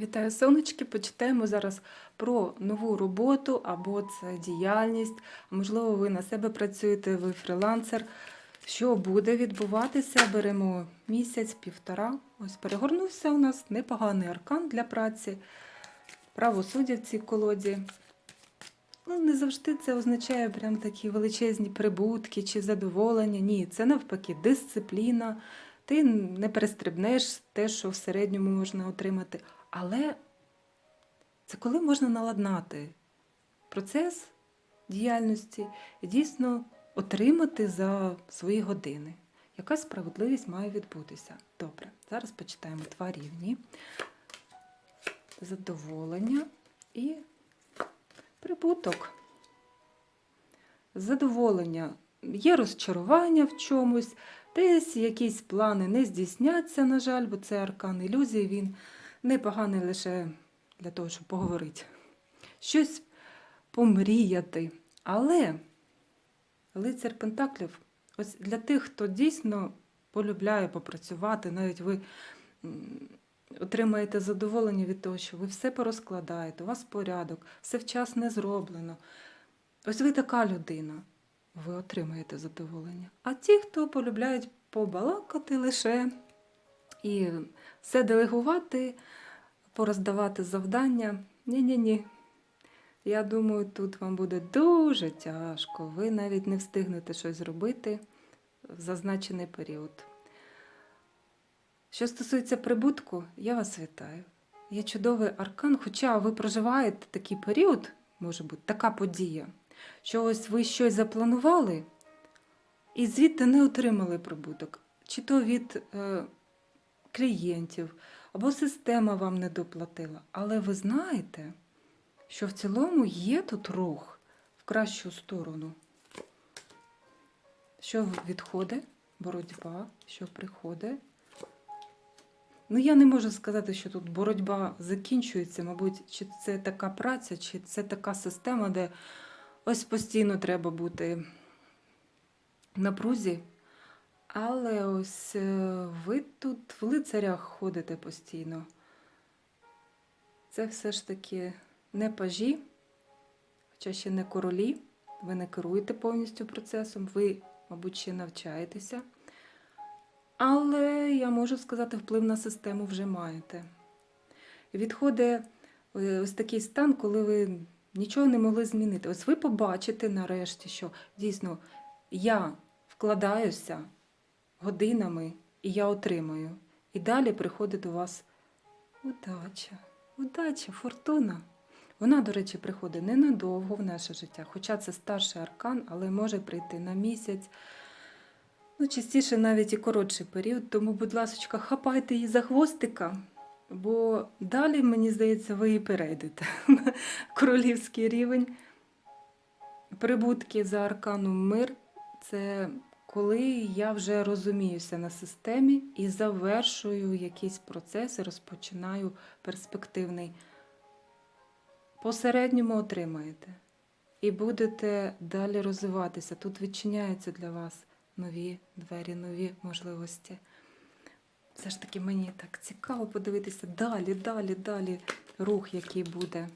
Вітаю, сонечки. Почитаємо зараз про нову роботу або це діяльність. Можливо, ви на себе працюєте, ви фрілансер. Що буде відбуватися? Беремо місяць, півтора. Ось перегорнувся у нас непоганий аркан для праці, правосуддя в цій колоді. Ну, не завжди це означає прям такі величезні прибутки чи задоволення. Ні, це навпаки дисципліна. Ти не перестрибнеш те, що в середньому можна отримати. Але це коли можна наладнати процес діяльності і дійсно отримати за свої години. Якась справедливість має відбутися. Добре, зараз почитаємо два рівні. Задоволення і прибуток. Задоволення. Є розчарування в чомусь, десь якісь плани не здійсняться, на жаль, бо це аркан ілюзії, він непоганий лише для того, щоб поговорити. Щось помріяти. Але лицар Пентаклів, ось для тих, хто дійсно полюбляє попрацювати, навіть ви отримаєте задоволення від того, що ви все порозкладаєте, у вас порядок, все вчасно зроблено. Ось ви така людина, ви отримаєте задоволення. А ті, хто полюбляють побалакати лише і все делегувати, пороздавати завдання. Ні-ні-ні. Я думаю, тут вам буде дуже тяжко. Ви навіть не встигнете щось зробити в зазначений період. Що стосується прибутку, я вас вітаю. Є чудовий аркан, хоча ви проживаєте такий період, може бути, така подія, що ось ви щось запланували і звідти не отримали прибуток, чи то від е, клієнтів, або система вам не доплатила. Але ви знаєте, що в цілому є тут рух в кращу сторону. Що відходить? Боротьба, що приходить. Ну, я не можу сказати, що тут боротьба закінчується, мабуть, чи це така праця, чи це така система, де ось постійно треба бути напрузі. Але ось е, ви тут в лицарях ходите постійно. Це все ж таки не пажі, хоча ще не королі. Ви не керуєте повністю процесом, ви, мабуть, ще навчаєтеся. Але я можу сказати, вплив на систему вже маєте. Відходить е, ось такий стан, коли ви нічого не могли змінити. Ось ви побачите нарешті, що дійсно я вкладаюся годинами і я отримую. І далі приходить до вас удача, удача, фортуна. Вона, до речі, приходить ненадовго в наше життя, хоча це старший аркан, але може прийти на місяць. Ну, частіше навіть і коротший період, тому, будь ласка, хапайте її за хвостика, бо далі, мені здається, ви і перейдете на королівський рівень. Прибутки за арканом мир це коли я вже розуміюся на системі і завершую якісь процеси, розпочинаю перспективний. Посередньому отримаєте і будете далі розвиватися. Тут відчиняються для вас нові двері, нові можливості. Все ж таки мені так цікаво подивитися далі, далі, далі рух, який буде.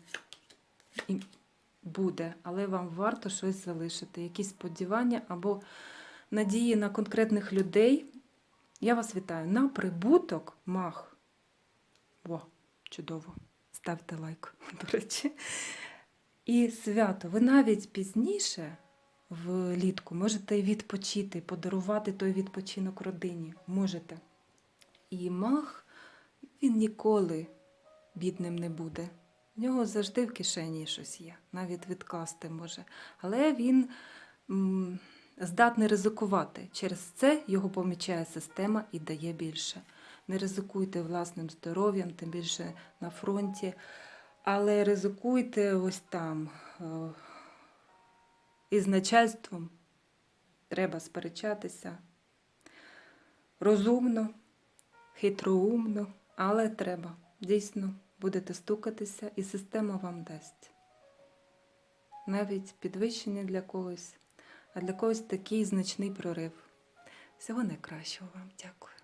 І буде, але вам варто щось залишити, якісь сподівання або надії на конкретних людей. Я вас вітаю на прибуток мах. О, чудово! Ставте лайк, до речі. І свято. Ви навіть пізніше влітку можете відпочити, подарувати той відпочинок родині. Можете. І мах, він ніколи бідним не буде. В нього завжди в кишені щось є, навіть відкласти може. Але він здатний ризикувати. Через це його помічає система і дає більше. Не ризикуйте власним здоров'ям, тим більше на фронті, але ризикуйте ось там. е, із начальством треба сперечатися розумно, хитроумно, але треба. Дійсно, будете стукатися, і система вам дасть. Навіть підвищення для когось, а для когось такий значний прорив. Всього найкращого вам. Дякую.